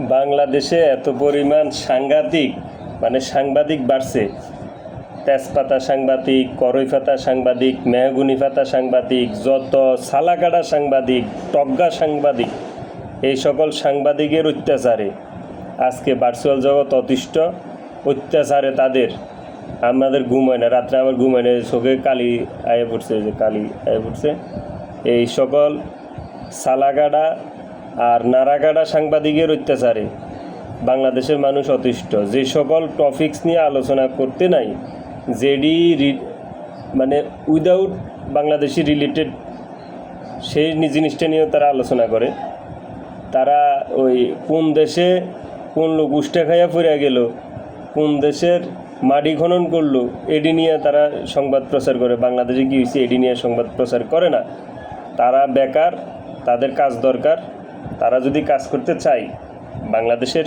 বাংলাদেশে এত পরিমাণ সাংঘাতিক মানে সাংবাদিক বাড়ছে। তেজপাতা সাংবাদিক করইফাতা সাংবাদিক মেহগুনি ফাতা সাংবাদিক, যত সালাকাটা সাংবাদিক, টগ্গা সাংবাদিক, এই সকল সাংবাদিকের অত্যাচারে আজকে ভার্চুয়াল জগৎ অতিষ্ঠ। অত্যাচারে তাদের, আমাদের ঘুম হয় না। রাত্রে আমার ঘুম হয় না। চোখে কালি আয়ে পড়ছে যে কালি আয়ে পড়ছে। এই সকল সালাগাডা আর নারাগাডা সাংবাদিকের অত্যাচারে বাংলাদেশের মানুষ অতিষ্ঠ। যে সকল টপিক্স নিয়ে আলোচনা করতে নাই রি- মানে উইদাউট বাংলাদেশি রিলেটেড সেই জিনিসটা নিয়েও তারা আলোচনা করে। তারা ওই কোন দেশে কোন লোক উষ্টা খাইয়া ফিরে গেল, কোন দেশের মাটি খনন করল, এডি নিয়ে তারা সংবাদ প্রচার করে। বাংলাদেশে কি হয়েছে এডি নিয়ে সংবাদ প্রচার করে না। তারা বেকার, তাদের কাজ দরকার। তারা যদি কাজ করতে চায়, বাংলাদেশের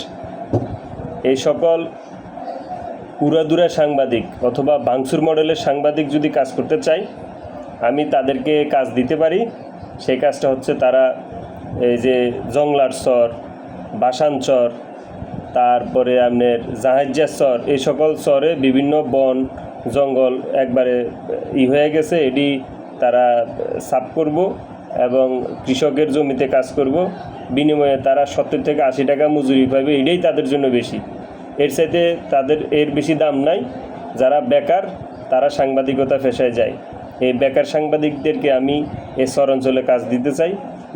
এই সকল উড়াদুরা সাংবাদিক অথবা বাংসুর মডেলের সাংবাদিক যদি কাজ করতে চায়, আমি তাদেরকে কাজ দিতে পারি। সেই কাজটা হচ্ছে তারা এই যে জংলার চর, বাসান চর, তারপরে আপনার জাহাজ্জার চর, এই সকল চরে বিভিন্ন বন, জঙ্গল একবারে ই হয়ে গেছে, এটি তারা সাফ করব এবং কৃষকের জমিতে কাজ করব। বিনিময়ে তারা সত্তর থেকে আশি টাকা মজুরি পাবে, এটাই তাদের জন্য বেশি। এর সাথে তাদের এর বেশি দাম নাই। যারা বেকার, তারা সাংবাদিকতা পেশায় যায়। এই বেকার সাংবাদিকদেরকে আমি এ অঞ্চলে কাজ দিতে চাই।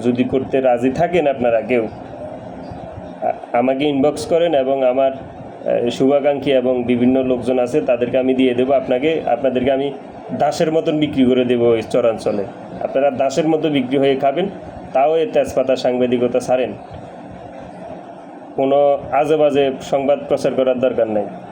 যদি করতে রাজি থাকেন আপনারা কেউ, আমাকে ইনবক্স করেন এবং আমার শুভাকাঙ্ক্ষী এবং বিভিন্ন লোকজন আছে, তাদেরকে আমি দিয়ে দেবো। আপনাকে, আপনাদেরকে আমি দাসের মতন বিক্রি করে দেবো এই চরাঞ্চলে। আপনারা দাসের মতো বিক্রি হয়ে খাবেন। তাও এই তেজপাতা সাংবাদিকতা ছাড়েন। কোনো আজে বাজে সংবাদ প্রচার করার দরকার নাই।